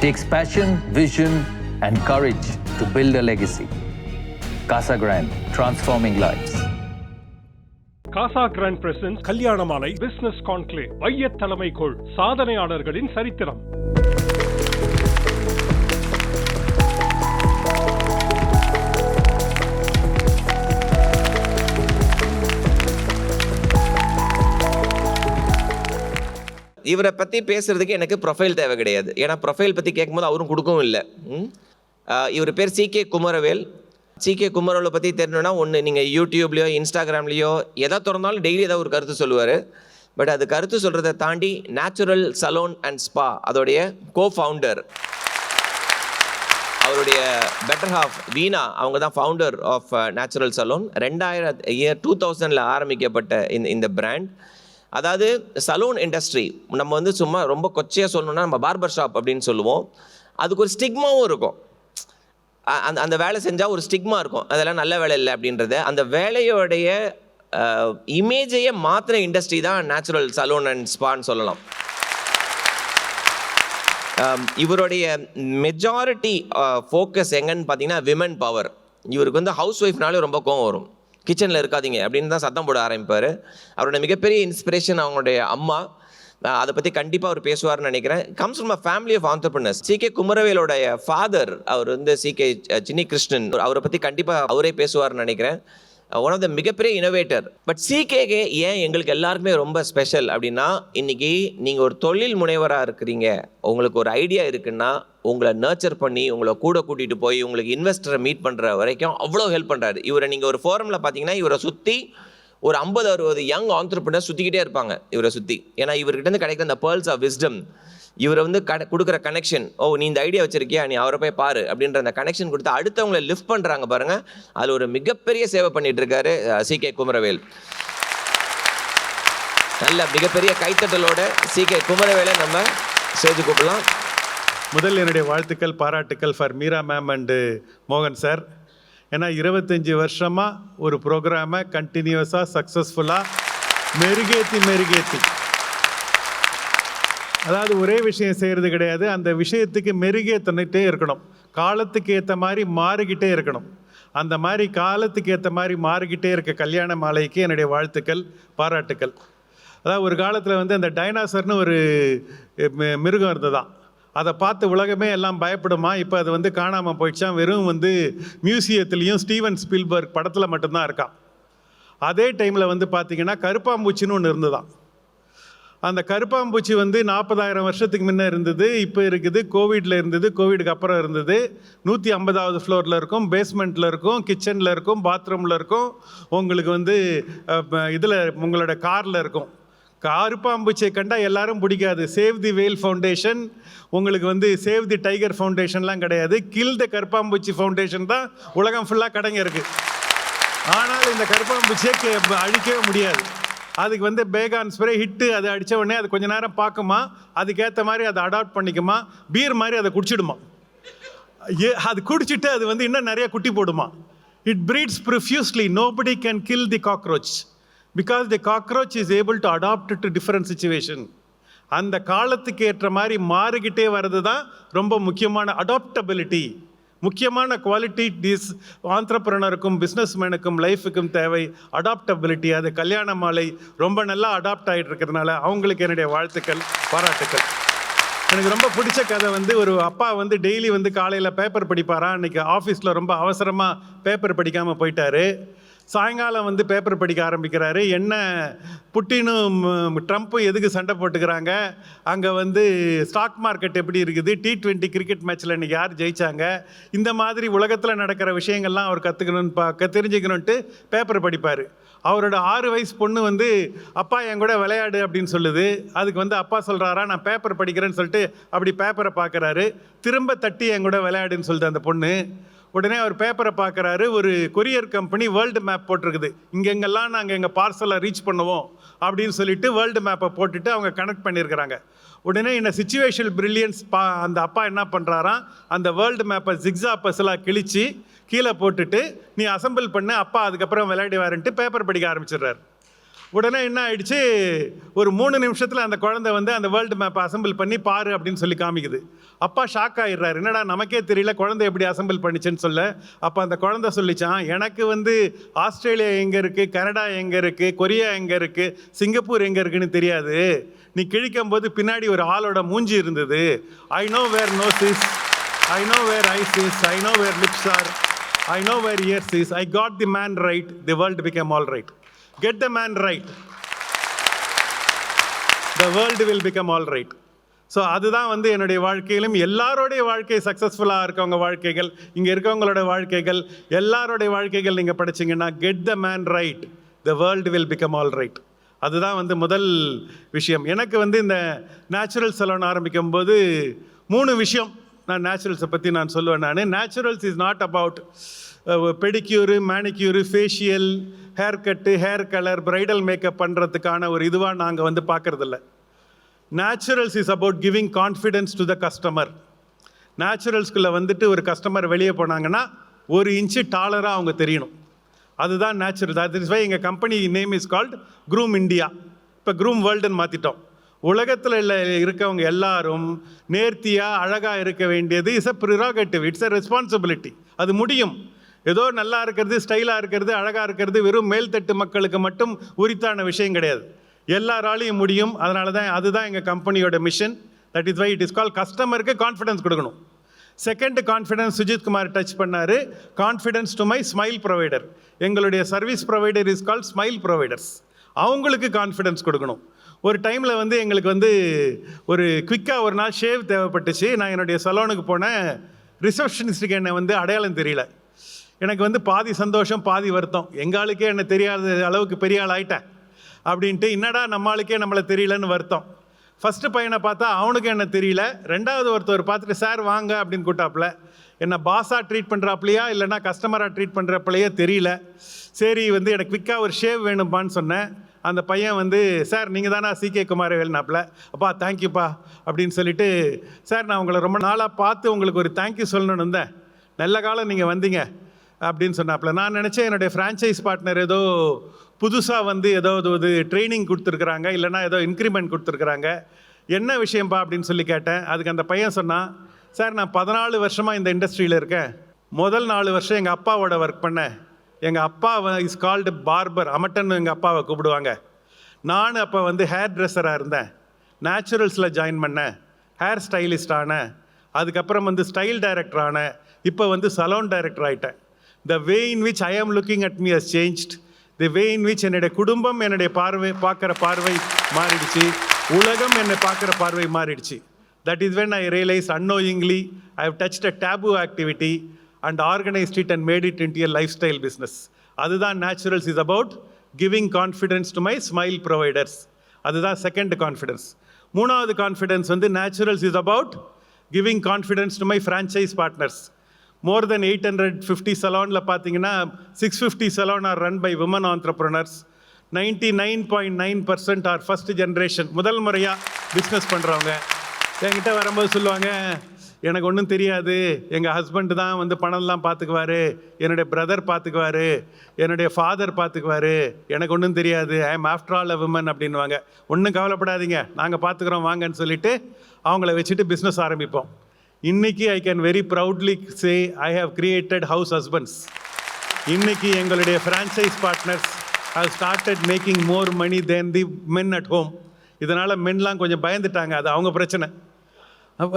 Takes passion, vision, and courage to build a legacy. Casa Grande, transforming lives. Casa Grande presence Kalyana Maalai business கான்க்ளே வையத் தலைமைக்குள் சாதனையாளர்களின் சரித்திரம் இவரை பற்றி பேசுறதுக்கு எனக்கு profile தேவை கிடையாது. ஏன்னா ப்ரொஃபைல் பற்றி கேட்கும்போது அவரும் கொடுக்கவும் இல்லை. இவர் பேர் C K Kumaravel. C K குமரவேலை பற்றி தெரியணுன்னா ஒன்று நீங்கள் யூடியூப்லேயோ இன்ஸ்டாகிராம்லேயோ எதை திறந்தாலும் டெய்லி ஏதாவது ஒரு கருத்து சொல்லுவார். பட் அது கருத்து சொல்கிறத தாண்டி நேச்சுரல் சலோன் அண்ட் ஸ்பா அதோடைய கோ ஃபவுண்டர் அவருடைய பெட்டர் ஹாஃப் வீணா அவங்க தான் ஃபவுண்டர் ஆஃப் நேச்சுரல் சலூன் ரெண்டாயிரம் இயர் டூ தௌசண்டில் ஆரம்பிக்கப்பட்ட இந்த இந்த பிராண்ட் அதாவது சலூன் இண்டஸ்ட்ரி நம்ம வந்து சும்மா ரொம்ப கொச்சையாக சொல்லணும்னா நம்ம பார்பர் ஷாப் அப்படின்னு சொல்லுவோம். அதுக்கு ஒரு ஸ்டிக்மாவும் இருக்கும். அந்த அந்த வேலை செஞ்சால் ஒரு ஸ்டிக்மா இருக்கும். அதெல்லாம் நல்ல வேலை இல்லை அப்படின்றது. அந்த வேலையோடைய இமேஜையே மாற்றின இண்டஸ்ட்ரி தான் நேச்சுரல் சலூன் அண்ட் ஸ்பான்னு சொல்லலாம். இவருடைய மெஜாரிட்டி ஃபோக்கஸ் எங்கன்னு பார்த்தீங்கன்னா விமன் பவர் இவருக்கு வந்து ஹவுஸ் ஒய்ஃப்னாலே ரொம்ப கோவம் வரும். கிச்சனில் இருக்காதீங்க அப்படின்னு தான் சத்தம் போட ஆரம்பிப்பார். அவரோட மிகப்பெரிய இன்ஸ்பிரேஷன் அவங்களுடைய அம்மா. அதை பற்றி கண்டிப்பாக அவர் பேசுவார்னு நினைக்கிறேன். Comes from a family of entrepreneurs C K குமரவேலோடைய father அவர் வந்து சி கே சின்னி கிருஷ்ணன். அவரை பற்றி கண்டிப்பாக அவரே பேசுவார்னு நினைக்கிறேன். ஒன் ஆஃப் த மிகப்பெரிய இனோவேட்டர் பட் சிகேகே ஏன் எங்களுக்கு எல்லாருக்குமே ரொம்ப ஸ்பெஷல் அப்படின்னா இன்றைக்கி நீங்கள் ஒரு தொழில் முனைவராக இருக்கிறீங்க. உங்களுக்கு ஒரு ஐடியா இருக்குன்னா உங்களை நர்ச்சர் பண்ணி உங்களை கூட கூட்டிகிட்டு போய் உங்களுக்கு இன்வெஸ்டரை மீட் பண்ணுற வரைக்கும் அவ்வளோ ஹெல்ப் பண்ணுறாரு இவரை நீங்கள் ஒரு ஃபோரமில் பார்த்தீங்கன்னா இவரை சுற்றி ஒரு ஐம்பது அறுபது யங் ஆண்டர்பிரினர் சுற்றிக்கிட்டே இருப்பாங்க இவரை சுற்றி ஏன்னா இவர்கிட்டருந்து கிடைக்கிற அந்த பேர்ல்ஸ் ஆஃப் விஸ்டம் இவரை வந்து கட கொடுக்குற கனெக்ஷன் ஓ நீ இந்த ஐடியா வச்சிருக்கியா? நீ அவரை போய் பாரு. அப்படின்ற அந்த கனெக்ஷன் கொடுத்து அடுத்தவங்களை லிஃப்ட் பண்ணுறாங்க பாருங்கள் அதில் ஒரு மிகப்பெரிய சேவை பண்ணிகிட்டு இருக்காரு சி கே குமரவேல். நல்ல மிகப்பெரிய கைத்தட்டலோட சி கே குமரவேலை நம்ம சேர்த்து கூப்பிடலாம். முதல் என்னுடைய வாழ்த்துக்கள் பாராட்டுக்கள் ஃபார் மீரா மேம் அண்டு மோகன் சார் ஏன்னா இருபத்தஞ்சி வருஷமாக ஒரு ப்ரோக்ராமை கண்டினியூஸாக சக்ஸஸ்ஃபுல்லாக மெருகேத்தி மெருகேத்தி. அதாவது ஒரே விஷயம் செய்கிறது கிடையாது. அந்த விஷயத்துக்கு மெருகேத்தனிட்டே இருக்கணும். காலத்துக்கு ஏற்ற மாதிரி மாறிக்கிட்டே இருக்கணும். அந்த மாதிரி காலத்துக்கு ஏற்ற மாதிரி மாறிக்கிட்டே இருக்க கல்யாண மாலைக்கு என்னுடைய வாழ்த்துக்கள் பாராட்டுக்கள். அதாவது ஒரு காலத்தில் வந்து அந்த டைனாசர்னு ஒரு மிருகம் இருந்ததாம். அதை பார்த்து உலகமே எல்லாம் பயப்படுமா? இப்போ அது வந்து காணாமல் போயிடுச்சா? வெறும் வந்து மியூசியத்துலேயும் ஸ்டீவன் ஸ்பீல்பர்க் படத்தில் மட்டும்தான் இருக்கான். அதே டைமில் வந்து பார்த்தீங்கன்னா கருப்பாம்பூச்சின்னு ஒன்று இருந்ததாம் அந்த கருப்பாம்பூச்சி வந்து நாற்பதாயிரம் வருஷத்துக்கு முன்னே இருந்தது இப்போ இருக்குது கோவிடில் இருந்தது கோவிடுக்கு அப்புறம் இருந்தது. நூற்றி ஐம்பதாவது ஃப்ளோரில் இருக்கும் பேஸ்மெண்ட்டில் இருக்கும் கிச்சனில் இருக்கும் பாத்ரூமில் இருக்கும். உங்களுக்கு வந்து இதில் உங்களோட காரில் இருக்கும். கருப்பாம்பூச்சியை கண்டால் எல்லாரும் பிடிக்காது. சேவ் தி வேல் ஃபவுண்டேஷன் உங்களுக்கு வந்து சேவ் தி டைகர் ஃபவுண்டேஷன்லாம் கிடையாது. கில் த கருப்பாம்பூச்சி ஃபவுண்டேஷன் தான் உலகம் ஃபுல்லாக கடைங்க இருக்குது ஆனால் இந்த கருப்பாம்பூச்சியை கே அழிக்கவே முடியாது. அதுக்கு வந்து பேகான் ஸ்ப்ரே ஹிட்டு அதை அடித்த உடனே அது கொஞ்ச நேரம் பார்க்குமா? அதுக்கேற்ற மாதிரி அதை அடாப்ட் பண்ணிக்குமா? பீர் மாதிரி அதை குடிச்சிடுமா? ஏ அது குடிச்சிட்டு அது வந்து இன்னும் நிறைய குட்டி போடுமா? It breeds profusely nobody can kill the cockroach because the cockroach is able to adapt to different situation அந்த காலத்துக்கு ஏற்ற மாதிரி மாறிக்கிட்டே வர்றது தான் ரொம்ப முக்கியமான அடாப்டபிலிட்டி முக்கியமான குவாலிட்டி டிஸ் ஆண்டர்பிரனருக்கும் பிஸ்னஸ்மேனுக்கும் லைஃபுக்கும் தேவை அடாப்டபிலிட்டி அது கல்யாண மாலை ரொம்ப நல்லா அடாப்ட் ஆகிட்டு இருக்கிறதுனால அவங்களுக்கு என்னுடைய வாழ்த்துக்கள் பாராட்டுக்கள். எனக்கு ரொம்ப பிடிச்ச கதை வந்து ஒரு அப்பா வந்து டெய்லி வந்து காலையில் பேப்பர் படிப்பாரா? அன்றைக்கி ஆஃபீஸில் ரொம்ப அவசரமாக பேப்பர் படிக்காமல் போயிட்டாரு. சாயங்காலம் வந்து பேப்பர் படிக்க ஆரம்பிக்கிறாரு. என்ன புட்டினும் ட்ரம்ப்பும் எதுக்கு சண்டை போட்டுக்கிறாங்க? அங்கே வந்து ஸ்டாக் மார்க்கெட் எப்படி இருக்குது? டி ட்வெண்ட்டி கிரிக்கெட் மேட்ச்சில் இன்றைக்கி யார் ஜெயிச்சாங்க? இந்த மாதிரி உலகத்தில் நடக்கிற விஷயங்கள்லாம் அவர் கற்றுக்கணும்னு பார்க்க தெரிஞ்சுக்கணுன்ட்டு பேப்பர் படிப்பார். அவரோட ஆறு வயசு பொண்ணு வந்து அப்பா என் கூட விளையாடு அப்படின்னு சொல்லுது. அதுக்கு வந்து அப்பா சொல்கிறாரா நான் பேப்பர் படிக்கிறேன்னு சொல்லிட்டு அப்படி பேப்பரை பார்க்குறாரு திரும்ப தட்டி என் கூட விளையாடுன்னு சொல்லுது அந்த பொண்ணு. உடனே அவர் பேப்பரை பார்க்குறாரு. ஒரு கொரியர் கம்பெனி வேர்ல்டு மேப் போட்டிருக்குது. இங்கெங்கெல்லாம் நாங்கள் எங்கள் பார்சலை ரீச் பண்ணுவோம் அப்படின்னு சொல்லிட்டு வேர்ல்டு மேப்பை போட்டுட்டு அவங்க கனெக்ட் பண்ணியிருக்கிறாங்க. உடனே இந்த சுச்சுவேஷன் பிரில்லியன்ஸ் பா அந்த அப்பா என்ன பண்ணுறாராம் அந்த வேர்ல்டு மேப்பை ஜிக்ஸா பஸ்ஸலாக கிழிச்சு கீழே போட்டுட்டு நீ அசெம்பிள் பண்ணு அப்பா அதுக்கப்புறம் விளையாடி வாருன்ட்டு பேப்பர் படிக்க ஆரம்பிச்சிடுறாரு. உடனே என்ன ஆயிடுச்சு? ஒரு மூணு நிமிஷத்தில் அந்த குழந்தை வந்து அந்த வேர்ல்டு மேப்பை அசெம்பிள் பண்ணி பாரு அப்படின்னு சொல்லி காமிக்குது. அப்பா ஷாக் ஆயிடுறாரு. என்னடா நமக்கே தெரியல குழந்தை எப்படி அசெம்பிள் பண்ணிச்சுன்னு சொல்ல. அப்போ அந்த குழந்தை சொல்லிச்சான் எனக்கு வந்து ஆஸ்திரேலியா எங்கே இருக்குது கனடா எங்கே இருக்குது கொரியா எங்கே இருக்குது சிங்கப்பூர் எங்கே இருக்குன்னு தெரியாது. நீ கிழிக்கும் போது பின்னாடி ஒரு ஆளோட மூஞ்சி இருந்தது. I know where nose is I know where eyes is I know where lips are I know where ears is I got the man right the world become all right get the man right the world will become all right so அதுதான் வந்து என்னுடைய வாழ்க்கையிலும் எல்லாரோடைய வாழ்க்கை சக்ஸஸ்ஃபுல்லாக இருக்கவங்க வாழ்க்கைகள் இங்கே இருக்கவங்களோட வாழ்க்கைகள் எல்லாரோடைய வாழ்க்கைகள் நீங்கள் படிச்சீங்கன்னா get the man right the world will become all right அதுதான் வந்து முதல் விஷயம். எனக்கு வந்து இந்த நேச்சுரல் சலோன் ஆரம்பிக்கும் போது மூணு விஷயம் நான் நேச்சுரல்ஸை பற்றி நான் சொல்லுவேன் நான். Naturals is not about pedicure manicure facial haircut hair colour bridal makeup பண்ணுறதுக்கான ஒரு இதுவாக நாங்கள் வந்து பார்க்குறதில்ல. Naturals is about giving confidence to the customer நேச்சுரல்ஸ்குள்ளே வந்துட்டு ஒரு கஸ்டமர் வெளியே போனாங்கன்னா ஒரு இன்ச்சு டாலராக அவங்க தெரியணும். அதுதான் நேச்சுரல் தட் இஸ் வை எங்கள் company name is called Groom India இப்போ க்ரூம் வேர்ல்டுன்னு மாற்றிட்டோம் உலகத்தில் உள்ள இருக்கவங்க எல்லாரும் நேர்த்தியாக அழகாக இருக்க வேண்டியது is a prerogative it's a responsibility அது முடியும். ஏதோ நல்லா இருக்கிறது ஸ்டைலாக இருக்கிறது அழகாக இருக்கிறது வெறும் மேல்தட்டு மக்களுக்கு மட்டும் உரித்தான விஷயம் கிடையாது. எல்லாராலையும் முடியும். அதனால தான் அதுதான் எங்கள் கம்பெனியோட mission that is why it is call கஸ்டமருக்கு கான்ஃபிடன்ஸ் கொடுக்கணும். Second confidence Sujith Kumar touch பண்ணார். Confidence to my smile provider எங்களுடைய service provider is call smile providers அவங்களுக்கு கான்ஃபிடன்ஸ் கொடுக்கணும். ஒரு டைமில் வந்து எங்களுக்கு வந்து ஒரு குவிக்காக ஒரு நாள் ஷேவ் தேவைப்பட்டுச்சு. நான் என்னுடைய சலோனுக்கு போனேன். ரிசப்ஷனிஸ்ட்டுக்கு என்னை வந்து அடையாளம் தெரியல. எனக்கு வந்து பாதி சந்தோஷம் பாதி வருத்தம். எங்களுக்கே என்ன தெரியாத அளவுக்கு பெரிய ஆள் ஆயிட்டேன். அப்படின்ட்டு என்னடா நம்மளுக்கே நம்மளை தெரியலன்னு வருத்தம். ஃபஸ்ட்டு பையனை பார்த்தா அவனுக்கு என்ன தெரியல. ரெண்டாவது ஒருத்தர் பார்த்துட்டு சார் வாங்க அப்படின்னு கூட்டாப்புல என்ன பாஸாக ட்ரீட் பண்ணுறாப்புலையா இல்லைன்னா கஸ்டமராக ட்ரீட் பண்ணுறப்பலையே தெரியல. சரி வந்து எனக்கு குவிக்காக ஒரு ஷேவ் வேணும்பான்னு சொன்னேன். அந்த பையன் வந்து சார் நீங்கள் தானா சிகே குமார் வேலுனாப்புல அப்பா தேங்க்யூப்பா அப்படின்னு சொல்லிட்டு சார் நான் உங்களை ரொம்ப நாளாக பார்த்து உங்களுக்கு ஒரு தேங்க்யூ சொல்லணும்னு இருந்தேன். நல்ல காலம் நீங்கள் வந்தீங்க. அப்படின்னு சொன்னாப்புல. நான் நினச்சேன் என்னுடைய ஃப்ரான்ச்சைஸ் பார்ட்னர் ஏதோ புதுசாக வந்து ஏதோ ஒரு ட்ரைனிங் கொடுத்துருக்குறாங்க இல்லைனா ஏதோ இன்க்ரிமெண்ட் கொடுத்துருக்குறாங்க. என்ன விஷயம்ப்பா அப்படின்னு சொல்லி கேட்டேன். அதுக்கு அந்த பையன் சொன்னான் சார் நான் பதினாலு வருஷமாக இந்த இண்டஸ்ட்ரியில் இருக்கேன். முதல் நாலு வருஷம் எங்கள் அப்பாவோட ஒர்க் பண்ணேன். எங்கள் அப்பா இஸ் கால்டு பார்பர் அமட்டன் எங்கள் அப்பாவை கூப்பிடுவாங்க. நான் அப்போ வந்து ஹேர் ட்ரெஸ்ஸராக இருந்தேன். நேச்சுரல்ஸில் ஜாயின் பண்ணேன். ஹேர் ஸ்டைலிஸ்ட் ஆனேன். அதுக்கப்புறம் வந்து ஸ்டைல் டைரக்டர் ஆனேன். இப்போ வந்து சலோன் டைரக்டர் ஆகிட்டேன் த வே in which I am looking at me has changed the way in which என்னுடைய குடும்பம் என்னுடைய பார்வை பார்க்குற பார்வை மாறிடுச்சு. உலகம் என்னை பார்க்குற பார்வை மாறிடுச்சு. That is when I realise annoyingly I have touch a taboo activity and organised it and made it indie lifestyle business அதுதான் naturals is about giving confidence to my smile providers அதுதான் செகண்ட் கான்ஃபிடென்ஸ் மூணாவது confidence வந்து naturals is about giving confidence to my franchise partners more than eight hundred fifty சலோனில் பார்த்தீங்கன்னா six fifty salon are run by women entrepreneurs ninety nine point nine percent are first generation முதல் முறையாக business பண்ணுறவங்க என்கிட்ட வரும்போது சொல்லுவாங்க எனக்கு ஒன்றும் தெரியாது. எங்கள் ஹஸ்பண்ட் தான் வந்து பணம்லாம் பார்த்துக்குவாரு என்னுடைய பிரதர் பார்த்துக்குவாரு என்னுடைய ஃபாதர் பார்த்துக்குவாரு எனக்கு ஒன்றும் தெரியாது. I am after all a women அப்படின்வாங்க ஒன்றும் கவலைப்படாதீங்க. நாங்கள் பார்த்துக்குறோம் வாங்கன்னு சொல்லிட்டு அவங்கள வச்சுட்டு பிஸ்னஸ் ஆரம்பிப்போம். இன்னைக்கு I can very proudly say I have created house husbands இன்னைக்கு எங்களுடைய franchise partners have started making more money than the men at home இதனால் மென்லாம் கொஞ்சம் பயந்துட்டாங்க. அது அவங்க பிரச்சனை.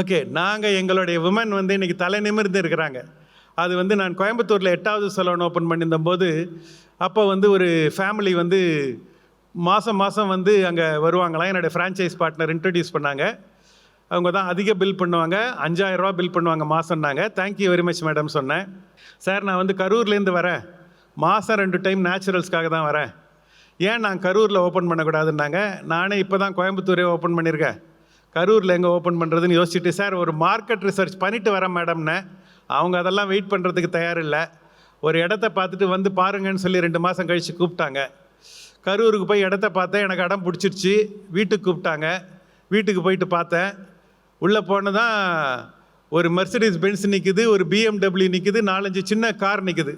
ஓகே நாங்கள் எங்களுடைய விமன் வந்து இன்னைக்கு தலை நிமிர்ந்து இருக்கிறாங்க. அது வந்து நான் கோயம்புத்தூரில் எட்டாவது சலோன் ஓப்பன் பண்ணியிருந்தபோது அப்போ வந்து ஒரு ஃபேமிலி வந்து மாதம் மாதம் வந்து அங்கே வருவாங்களாம். என்னுடைய ஃப்ரான்ச்சைஸ் பார்ட்னர் இன்ட்ரடியூஸ் பண்ணாங்க. அவங்க தான் அதிக பில் பண்ணுவாங்க. அஞ்சாயிரம் ரூபா பில் பண்ணுவாங்க மாதம்னாங்க thank you very much madam சொன்னேன். சார் நான் வந்து கரூர்லேருந்து வரேன். மாதம் ரெண்டு டைம் நேச்சுரல்ஸ்க்காக தான் வரேன். ஏன் நான் கரூரில் ஓப்பன் பண்ணக்கூடாதுன்னாங்க. நானே இப்போ தான் கோயம்புத்தூரே ஓப்பன் பண்ணியிருக்கேன் கரூரில் எங்கே ஓப்பன் பண்ணுறதுன்னு யோசிச்சுட்டு சார் ஒரு மார்க்கெட் ரிசர்ச் பண்ணிவிட்டு வரேன் மேடம்னு அவங்க அதெல்லாம் வெயிட் பண்ணுறதுக்கு தயார் இல்லை ஒரு இடத்த பார்த்துட்டு வந்து பாருங்கன்னு சொல்லி ரெண்டு மாதம் கழித்து கூப்பிட்டாங்க. கரூருக்கு போய் இடத்த பார்த்தேன். எனக்கு இடம் பிடிச்சிருச்சு. வீட்டுக்கு கூப்பிட்டாங்க. வீட்டுக்கு போயிட்டு பார்த்தேன். உள்ளே போனதான் ஒரு மெர்சடிஸ் பென்ஸ் நிற்குது ஒரு பிஎம்டபிள்யூ நிற்குது நாலஞ்சு சின்ன கார் நிற்குது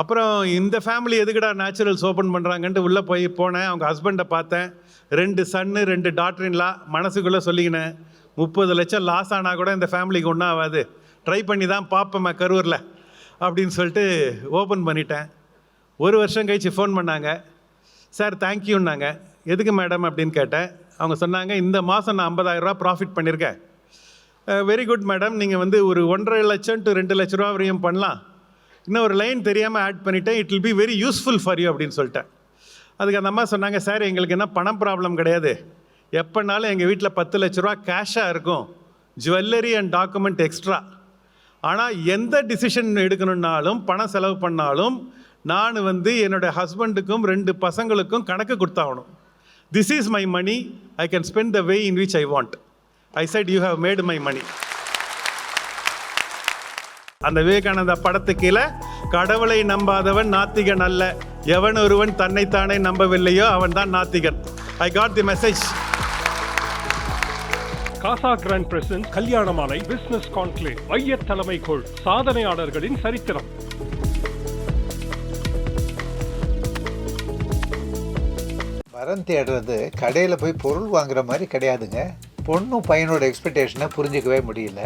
அப்புறம் இந்த ஃபேமிலி எதுக்குடா நேச்சுரல்ஸ் ஓப்பன் பண்ணுறாங்கன்ட்டு உள்ளே போய் போனேன். அவங்க ஹஸ்பண்டை பார்த்தேன். ரெண்டு சன்னு ரெண்டு டாக்டரின்லா மனசுக்குள்ளே சொல்லிக்கினேன் முப்பது லட்சம் லாஸ் ஆனால் கூட இந்த ஃபேமிலிக்கு ஒன்றும் ஆகாது. ட்ரை பண்ணி தான் பார்ப்போமே கரூரில் அப்படின்னு சொல்லிட்டு ஓப்பன் பண்ணிட்டேன். ஒரு வருஷம் கழிச்சு ஃபோன் பண்ணாங்க. சார் தேங்க்யூன்னாங்க எதுக்கு மேடம் அப்படின்னு கேட்டேன். அவங்க சொன்னாங்க இந்த மாதம் நான் ஐம்பதாயிரரூபா ப்ராஃபிட் பண்ணியிருக்கேன். வெரி குட் மேடம் நீங்கள் வந்து ஒரு ஒன்றரை லட்சம் டு ரெண்டு லட்ச ரூபா வரையும் பண்ணலாம். இன்னும் ஒரு லைன் தெரியாமல் ஆட் பண்ணிட்டேன். It will be very useful for you அப்படின்னு சொல்லிட்டேன். அதுக்கு அந்த அம்மா சொன்னாங்க சார் எங்களுக்கு என்ன பணம் ப்ராப்ளம் கிடையாது. எப்போனாலும் எங்கள் வீட்டில் பத்து லட்ச ரூபா கேஷாக இருக்கும். ஜுவல்லரி அண்ட் டாக்குமெண்ட் எக்ஸ்ட்ரா ஆனால் எந்த டிசிஷன் எடுக்கணுன்னாலும் பணம் செலவு பண்ணாலும் நான் வந்து என்னோட ஹஸ்பண்டுக்கும் ரெண்டு பசங்களுக்கும் கணக்கு கொடுத்தாகணும். This is my money I can spend the way in which I want I said you have made my money அந்த விவேகானந்தா படத்து கீழே கடவுளை நம்பாதவன் நாத்திகன் அல்ல. எவன் ஒருவன் தன்னைத்தானே நம்பவில்லையோ அவன் தான் நாத்திகன். I got the message Casa Grande presence Kalyana Maalai business conclave மைய தலைமைக்குள் சாதனையாளர்களின் சரித்திரம். வரன் தேடுறது கடையில் போய் பொருள் வாங்குற மாதிரி கிடையாதுங்க. பொண்ணும் பையனோட எக்ஸ்பெக்டேஷனை புரிஞ்சிக்கவே முடியல.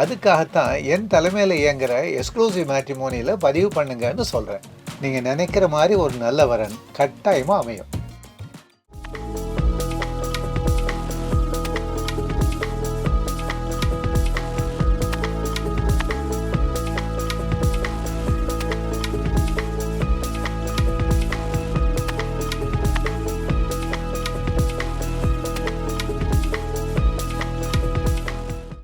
அதுக்காகத்தான் என் தலைமையில் இயங்குற எக்ஸ்க்ளூசிவ் மேட்ரிமோனியில் பதிவு பண்ணுங்கன்னு சொல்கிறேன் நீங்கள் நினைக்கிற மாதிரி ஒரு நல்ல வரன் கட்டாயமாக அமையும்.